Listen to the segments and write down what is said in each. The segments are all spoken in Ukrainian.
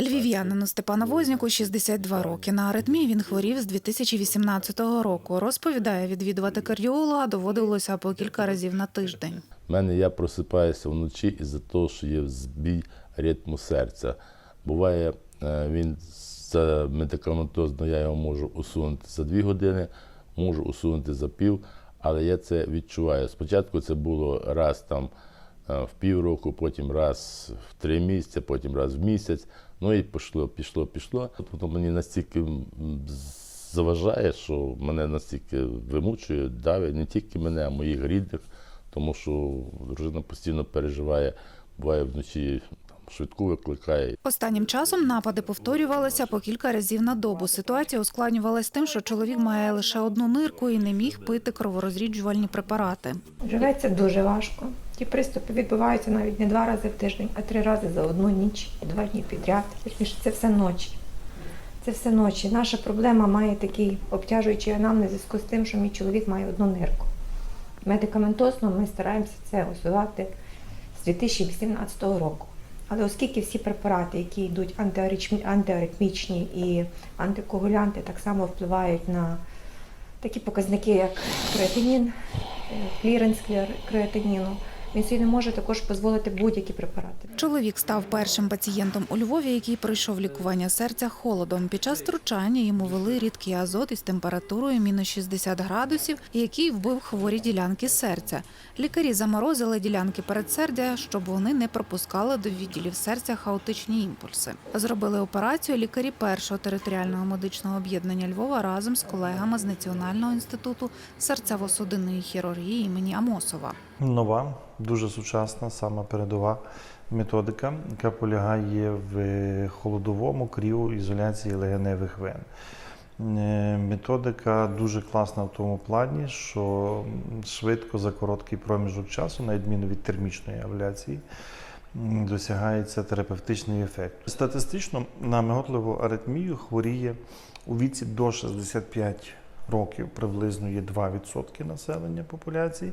Львів'янину Степану Возняку 62 роки. На аритмії він хворів з 2018 року. Розповідає, відвідувати кардіолога доводилося по кілька разів на тиждень. У мене я просипаюся вночі із-за того, що є збій ритму серця. Буває, е, він за медикаментозно я його можу усунути за дві години, можу усунути за пів, але я це відчуваю. Спочатку це було раз там в півроку, потім раз в три місяці, потім раз в місяць. Ну і пішло, пішло, пішло. Тобто мені настільки заважає, що мене настільки вимучує, давить не тільки мене, а моїх рідних, тому що дружина постійно переживає, буває вночі там, швидку викликає. Останнім часом напади повторювалися по кілька разів на добу. Ситуація ускладнювалась тим, що чоловік має лише одну нирку і не міг пити кроворозріджувальні препарати. Живеться дуже важко. Ті приступи відбуваються навіть не два рази в тиждень, а три рази за одну ніч, і два дні підряд. Точніше, це все ночі. Це все ночі. Наша проблема має такий обтяжуючий анамнез зв'язку з тим, що мій чоловік має одну нирку. Медикаментозно ми стараємося це усувати з 2018 року. Але оскільки всі препарати, які йдуть антиаритмічні і антикоагулянти, так само впливають на такі показники, як креатинін, е, кліренс креатиніну, він собі не може також дозволити будь-які препарати. Чоловік став першим пацієнтом у Львові, який пройшов лікування серця холодом. Під час втручання йому вели рідкий азот із температурою мінус 60 градусів, який вбив хворі ділянки серця. Лікарі заморозили ділянки передсердя, щоб вони не пропускали до відділів серця хаотичні імпульси. Зробили операцію лікарі першого територіального медичного об'єднання Львова разом з колегами з Національного інституту серцево-судинної хірургії імені Амосова. Нова, дуже сучасна, сама передова методика, яка полягає в холодовому кріоізоляції легеневих вен. Е, Методика дуже класна в тому плані, що швидко за короткий проміжок часу, на відміну від термічної авіації, досягається терапевтичний ефект. Статистично на миготливу аритмію хворіє у віці до 65 років, приблизно є 2% населення популяції.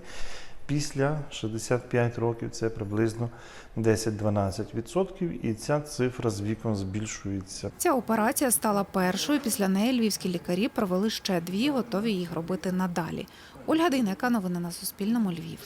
Після 65 років це приблизно 10-12%, і ця цифра з віком збільшується. Ця операція стала першою. Після неї львівські лікарі провели ще дві, готові їх робити надалі. Ольга Дейнека, новини на Суспільному, Львів.